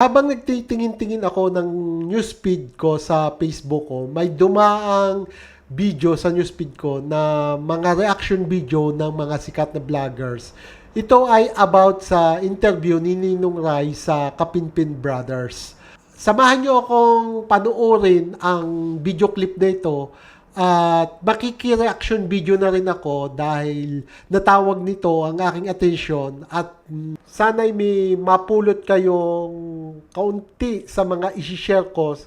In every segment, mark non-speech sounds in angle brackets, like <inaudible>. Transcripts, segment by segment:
Habang nagtitingin-tingin ako ng newsfeed ko sa Facebook ko, may dumaang video sa newsfeed ko na mga reaction video ng mga sikat na vloggers. Ito ay about sa interview ni Ninong Rai sa Kapinpin Brothers. Samahan nyo akong panuorin ang video clip na at makiki-reaction video na rin ako dahil natawag nito ang aking attention at sana'y may mapulot kayong kaunti sa mga isi-share ko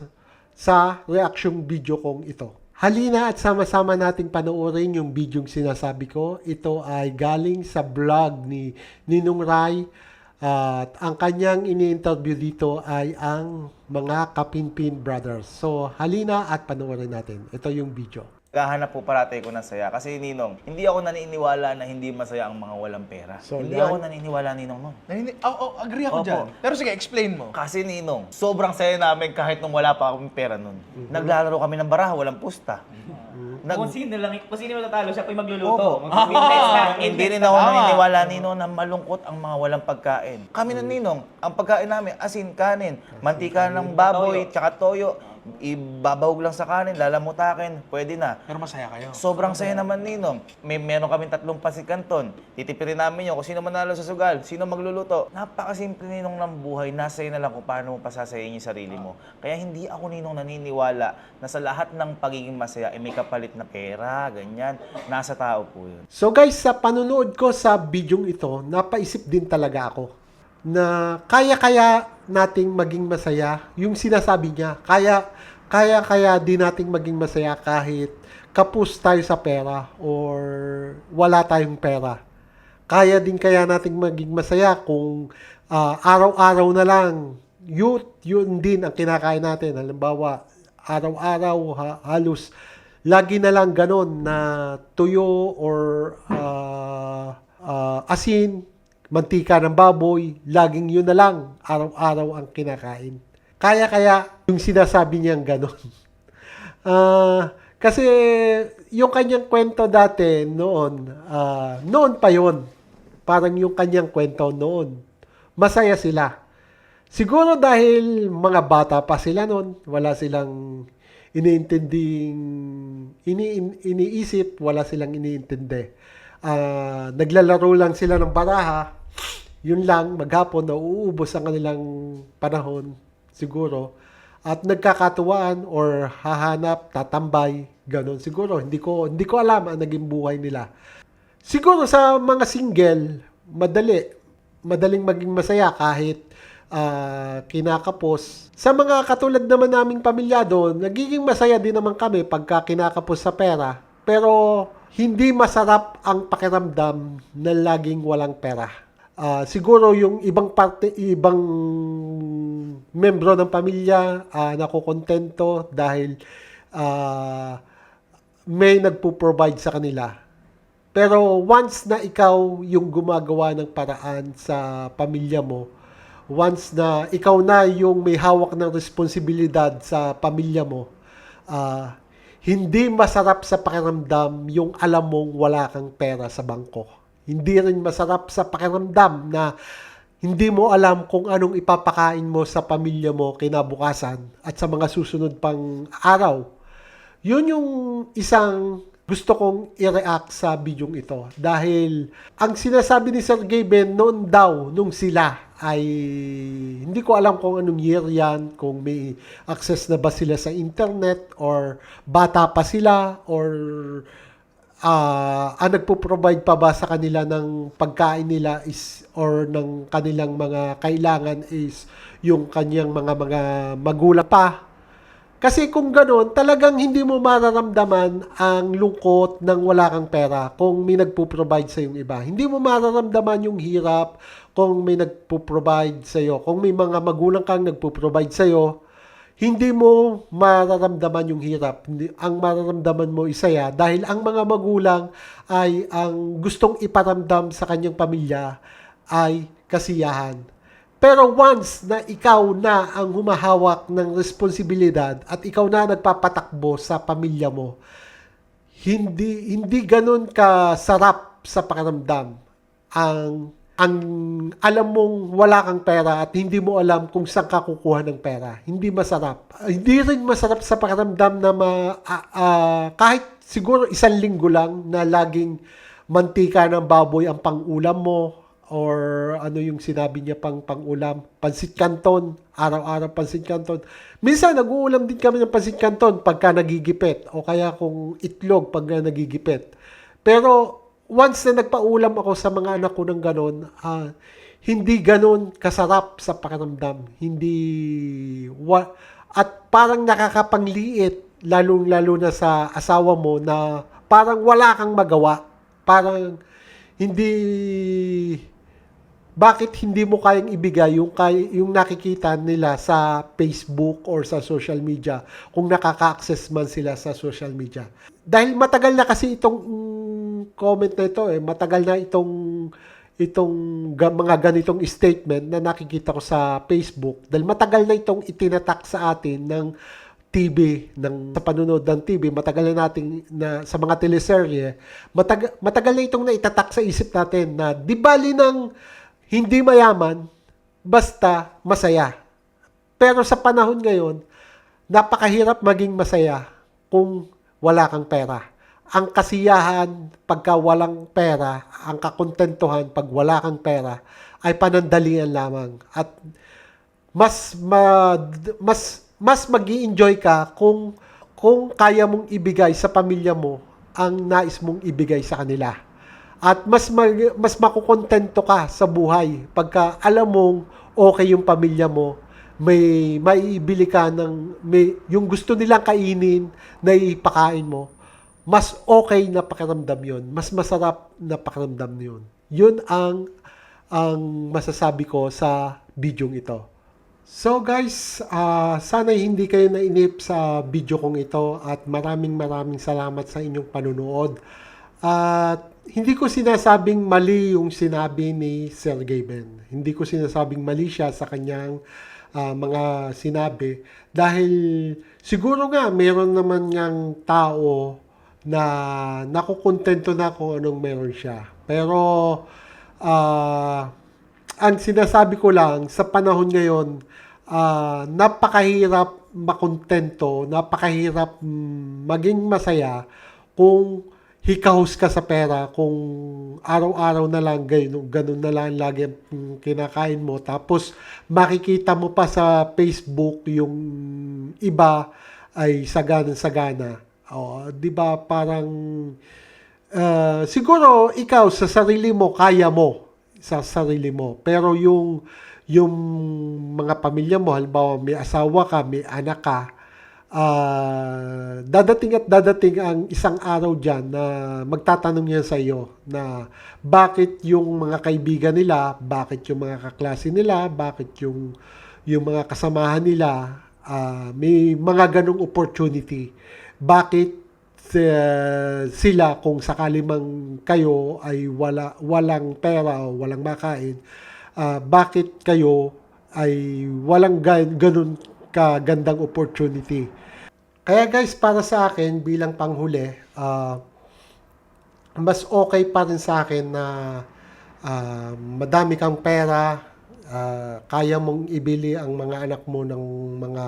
sa- reaction video kong ito. Halina at sama-sama nating panoorin yung videong sinasabi ko. Ito ay galing sa vlog ni Ninong Rai at ang kanyang ini-interview dito ay ang mga Kapinpin Brothers. So, halina at panoorin natin. Ito yung video. Gahanap po parate ko ng saya. Kasi Ninong, hindi ako naniniwala na hindi masaya ang mga walang pera. So, hindi yan- ako naniniwala, Ninong, nun. Nanini- oh, oh, agree ako Opo. dyan. Pero sige, explain mo. Kasi Ninong, sobrang saya namin kahit nung wala pa akong pera nun. Naglalaro kami ng baraha, walang pusta. Nag- kung sino lang, kung sino matatalo, siya po yung magluluto. Opo. Mag-invest na. Hindi rin ako na. naniniwala, Ninong, na malungkot ang mga walang pagkain. Kami na, Ninong, ang pagkain namin, asin, kanin, mantika ng baboy, tsaka toyo, ibabawag lang sa kanin, lalamutakin, pwede na. Pero masaya kayo. Sobrang saya naman, Ninong. May meron kaming tatlong pasikanton. Titipirin namin yun kung sino manalo sa sugal, sino magluluto. Napakasimple, Ninong, ng buhay. Nasa iyo na lang kung paano mo pasasayin yung sarili mo. Kaya hindi ako, Ninong, naniniwala na sa lahat ng pagiging masaya, ay may kapalit na pera, ganyan. Nasa tao po yun. So guys, sa panonood ko sa video ito, napaisip din talaga ako na kaya-kaya nating maging masaya. Yung sinasabi niya, kaya kaya-kaya din nating maging masaya kahit kapus tayo sa pera or wala tayong pera. Kaya din kaya nating maging masaya kung ah, araw-araw na lang yun, yun din ang kinakain natin. Halimbawa, araw-araw ha- halos lagi na lang ganon na tuyo or ah, ah, asin, mantika ng baboy, laging yun na lang araw-araw ang kinakain. Kaya kaya yung sinasabi niyang ganon. <laughs> Ah, kasi yung kanyang kwento dati noon, ah, noon pa yon. Parang yung kanyang kwento noon. Masaya sila. Siguro dahil mga bata pa sila noon, wala silang iniintinding ini, iniisip, wala silang iniintindi. Ah, naglalaro lang sila ng baraha. Yun lang, maghapon na uubos ang kanilang panahon siguro at nagkakatuwaan or hahanap, tatambay, ganun. Siguro, hindi ko, hindi ko alam ang naging buhay nila. Siguro sa mga single, madali. Madaling maging masaya kahit ah, kinakapos. Sa mga katulad naman naming pamilyado, nagiging masaya din naman kami pagka kinakapos sa pera. Pero hindi masarap ang pakiramdam na laging walang pera. Ah, siguro yung ibang parte, ibang membro ng pamilya ah, nakokontento dahil ah, may nagpo-provide sa kanila. Pero once na ikaw yung gumagawa ng paraan sa pamilya mo, once na ikaw na yung may hawak ng responsibilidad sa pamilya mo, ah, hindi masarap sa pakiramdam yung alam mong wala kang pera sa bangko. Hindi rin masarap sa pakiramdam na hindi mo alam kung anong ipapakain mo sa pamilya mo kinabukasan at sa mga susunod pang araw. Yun yung isang gusto kong i-react sa bidyong ito. Dahil ang sinasabi ni Sergey Ben noon daw, nung sila, ay hindi ko alam kung anong year yan, kung may access na ba sila sa internet, or bata pa sila, or ah ang nagpo-provide pa ba sa kanila ng pagkain nila is or ng kanilang mga kailangan is yung kanyang mga mga magulang pa kasi kung gano'n, talagang hindi mo mararamdaman ang lungkot ng wala kang pera kung may nagpo-provide sa yung iba. Hindi mo mararamdaman yung hirap kung may nagpo-provide sa iyo. Kung may mga magulang kang nagpo-provide sa iyo, hindi mo mararamdaman yung hirap. Ang mararamdaman mo isaya dahil ang mga magulang ay ang gustong iparamdam sa kanyang pamilya ay kasiyahan. Pero once na ikaw na ang humahawak ng responsibilidad at ikaw na nagpapatakbo sa pamilya mo, hindi hindi ganoon ka sarap sa pakiramdam ang ang alam mong wala kang pera at hindi mo alam kung saan ka kukuha ng pera. Hindi masarap. Hindi rin masarap sa pakiramdam na ma, ah, ah, kahit siguro isang linggo lang na laging mantika ng baboy ang pangulam mo or ano yung sinabi niya pang pangulam, pansit canton, araw-araw pansit canton. Minsan nag-uulam din kami ng pansit canton pagka nagigipit o kaya kung itlog pagka nagigipit. Pero once na nagpaulam ako sa mga anak ko ng ganon, ah, hindi ganon kasarap sa pakiramdam. Hindi wa, at parang nakakapangliit lalong-lalo na sa asawa mo na parang wala kang magawa. Parang hindi bakit hindi mo kayang ibigay yung kay, yung nakikita nila sa Facebook or sa social media kung nakaka-access man sila sa social media. Dahil matagal na kasi itong mm, comment na ito eh, matagal na itong itong ga- mga ganitong statement na nakikita ko sa Facebook dahil matagal na itong itinatak sa atin ng TV ng sa panunood ng TV matagal na nating na sa mga teleserye matagal, matagal na itong naitatak sa isip natin na di bali ng hindi mayaman basta masaya. Pero sa panahon ngayon napakahirap maging masaya kung wala kang pera. Ang kasiyahan pagka walang pera ang kakontentuhan pag wala kang pera ay panandalian lamang. At mas ma, mas mas magi-enjoy ka kung kung kaya mong ibigay sa pamilya mo ang nais mong ibigay sa kanila. At mas mag, mas makukontento ka sa buhay pagka alam mong okay yung pamilya mo, may maibili ka ng may yung gusto nilang kainin na ipakain mo. Mas okay na pakiramdam 'yon. Mas masarap na pakiramdam 'yon. 'Yun ang ang masasabi ko sa bidyong ito. So guys, ah sana hindi kayo nainip sa video kong ito at maraming maraming salamat sa inyong panunood. At hindi ko sinasabing mali yung sinabi ni Sir Gaben. Hindi ko sinasabing mali siya sa kanyang ah, mga sinabi dahil siguro nga meron naman ngang tao na nakukontento na kung anong meron siya. Pero ah ang sinasabi ko lang sa panahon ngayon, ah, napakahirap makontento, napakahirap mm, maging masaya kung hikahos ka sa pera, kung araw-araw na lang ganun, ganun na lang lagi kinakain mo. Tapos makikita mo pa sa Facebook yung iba ay sagana-sagana. O, 'di ba? Parang ah, siguro ikaw sa sarili mo kaya mo sa sarili mo. Pero yung yung mga pamilya mo, halimbawa may asawa ka, may anak ka, ah, dadating at dadating ang isang araw dyan na magtatanong yan sa iyo na bakit yung mga kaibigan nila, bakit yung mga kaklase nila, bakit yung yung mga kasamahan nila ah, may mga ganong opportunity. Bakit si- sila kung sakali mang kayo ay wala walang pera o walang makain ah, bakit kayo ay walang gan- ganun kagandang opportunity kaya guys para sa akin bilang panghuli ah, mas okay pa rin sa akin na ah, madami kang pera, ah, kaya mong ibili ang mga anak mo ng mga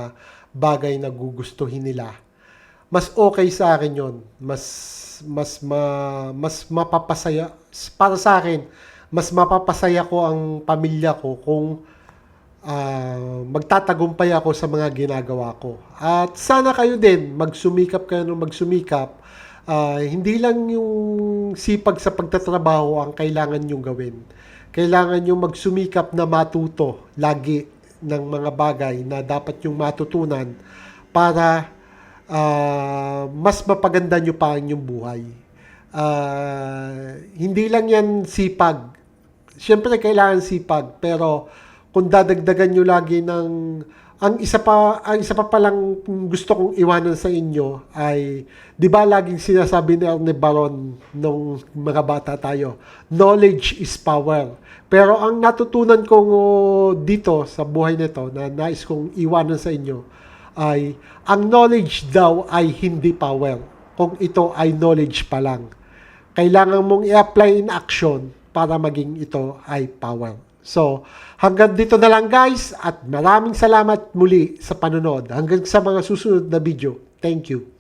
bagay na gugustuhin nila. Mas okay sa akin 'yon. Mas mas ma, mas mapapasaya para sa akin, mas mapapasaya ko ang pamilya ko kung ah, magtatagumpay ako sa mga ginagawa ko. At sana kayo din, magsumikap kayo ng magsumikap. Ah, hindi lang yung sipag sa pagtatrabaho ang kailangan nyong gawin. Kailangan yung magsumikap na matuto lagi ng mga bagay na dapat yung matutunan para ah, mas mapaganda nyo pa ang inyong buhay. Ah, hindi lang yan sipag. Siyempre kailangan sipag, pero kung dadagdagan nyo lagi ng ang isa pa ang isa pa palang gusto kong iwanan sa inyo ay 'di ba laging sinasabi ni Erne Baron nung mga bata tayo knowledge is power. Pero ang natutunan ko dito sa buhay nito na nais kong iwanan sa inyo ay ang knowledge daw ay hindi power. Kung ito ay knowledge pa lang. Kailangan mong i-apply in action para maging ito ay power. So, hanggang dito na lang guys at maraming salamat muli sa panonood. Hanggang sa mga susunod na video. Thank you.